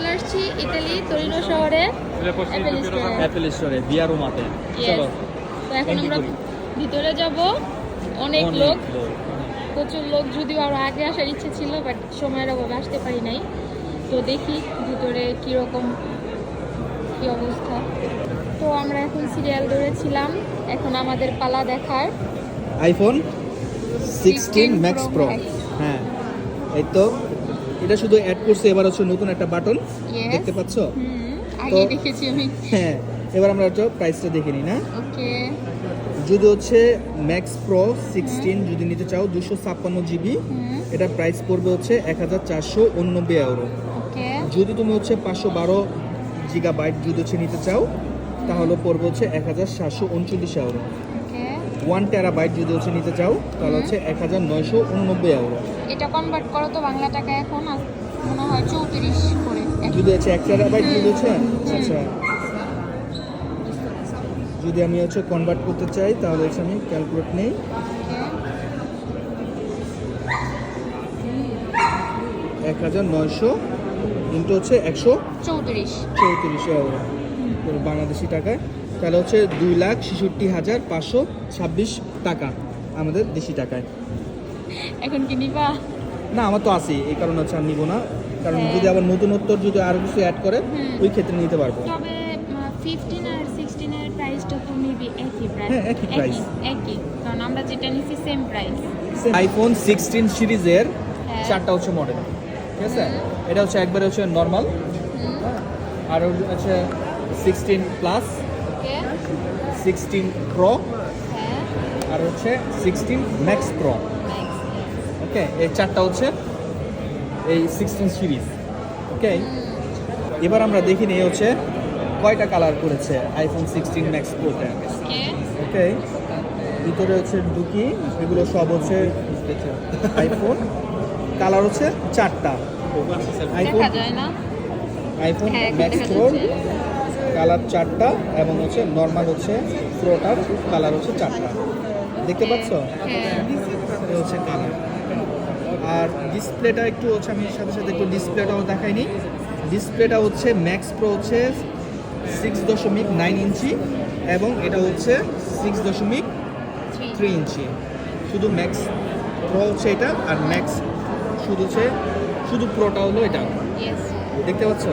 চলে আসছি Italy Torino শহরে অ্যাপেল স্টোরে। বিয়ার রুমাতে চলো। তো এখন আমরা ভিতরে যাব। অনেক লোক। প্রচুর লোক যদিও আরও আগে আসার ইচ্ছে ছিল বাট সময়ের অভাবে আসতে পারি নাই। তো দেখি ভিতরে কীরকম কি অবস্থা। তো আমরা এখন সিরিয়াল ধরেছিলাম। এখন আমাদের পালা দেখার। আইফোন সিক্সটিন 16 ম্যাক্স প্রো হ্যাঁ। এই তো এটা শুধু অ্যাড করছে এবার হচ্ছে নতুন একটা বাটন দেখতে পাচ্ছ? হুম আগে দেখেছি আমি। হ্যাঁ এবার আমরা হচ্ছে প্রাইসটা দেখে নিই না? ওকে। যদি হচ্ছে ম্যাক্স প্রো সিক্সটিন যদি নিতে চাও দুশো ছাপ্পান্ন জিবি এটা প্রাইস পড়বে হচ্ছে এক হাজার চারশো উননব্বই ইউরো ওকে। যদি তুমি হচ্ছে পাঁচশো বারো জিগাবাইট যদি হচ্ছে নিতে চাও তাহলে পড়বে হচ্ছে এক হাজার সাতশো উনচল্লিশ ইউরো ওয়ান টেরাবাইট যদি হচ্ছে নিতে চাও তাহলে হচ্ছে এক হাজার নয়শো উননব্বই ইউরো এটা কনভার্ট করো তো বাংলা টাকা এখন মনে হয় চৌত্রিশ করে। যদি হচ্ছে এক টেরাবাইট যদি হচ্ছে? আচ্ছা। যদি আমি হচ্ছে কনভার্ট করতে চাই তাহলে হচ্ছে আমি ক্যালকুলেট নেই। এক হাজার নয়শো ইন্টু হচ্ছে একশো চৌত্রিশ। চৌত্রিশ বাংলাদেশি টাকায়। তাহলে হচ্ছে দুই লাখ ছেষট্টি হাজার পাঁচশো ছাব্বিশ টাকা আমাদের দেশি টাকায়। এখন কি নিবা? না আমার তো আছেই এই কারণে হচ্ছে আমি নিবো না। কারণ হ্যাঁ। যদি আবার নতুনত্বর যদি আরও কিছু অ্যাড করে ওই ক্ষেত্রে নিতে পারব। তবে আর সিক্সটিনের প্রাইসটা তো মেবি একই প্রাইস হ্যাঁ, একই price। একই। কারণ আমরা যেটা নিচ্ছি সেম প্রাইস আইফোন সিক্সটিন সিরিজের হ্যাঁ। চারটা হচ্ছে মডেল ঠিক আছে? এটা হচ্ছে একবারে হচ্ছে নর্মাল আর হচ্ছে sixteen plus okay sixteen pro. হ্যাঁ। আর হচ্ছে সিক্সটিন ম্যাক্স প্রো। ওকে এই চারটা হচ্ছে এই সিক্সটিন সিরিজ। ওকে এবার আমরা দেখি নিই হচ্ছে কয়টা কালার করেছে আইফোন সিক্সটিন ম্যাক্স প্রোতে। ওকে ওকে ভিতরে হচ্ছে ঢুকি এগুলো সব হচ্ছে আইফোন কালার হচ্ছে চারটা। আইফোন আইফোন হ্যাঁ এখন ম্যাক্স প্রো। কালার চারটা এবং হচ্ছে নর্মাল হচ্ছে প্রোটার কালার হচ্ছে চারটা। দেখতে পাচ্ছ? হ্যাঁ। হচ্ছে কালার। আর ডিসপ্লেটা একটু হচ্ছে আমি সাথে সাথে একটু ডিসপ্লেটাও দেখাইনি ডিসপ্লেটা হচ্ছে ম্যাক্স প্রো হচ্ছে সিক্স দশমিক নাইন ইঞ্চি এবং এটা হচ্ছে সিক্স দশমিক থ্রি থ্রি ইঞ্চি। শুধু ম্যাক্স প্রো হচ্ছে এটা আর ম্যাক্স শুধু হচ্ছে শুধু প্রোটা হলো এটা। দেখতে পাচ্ছ?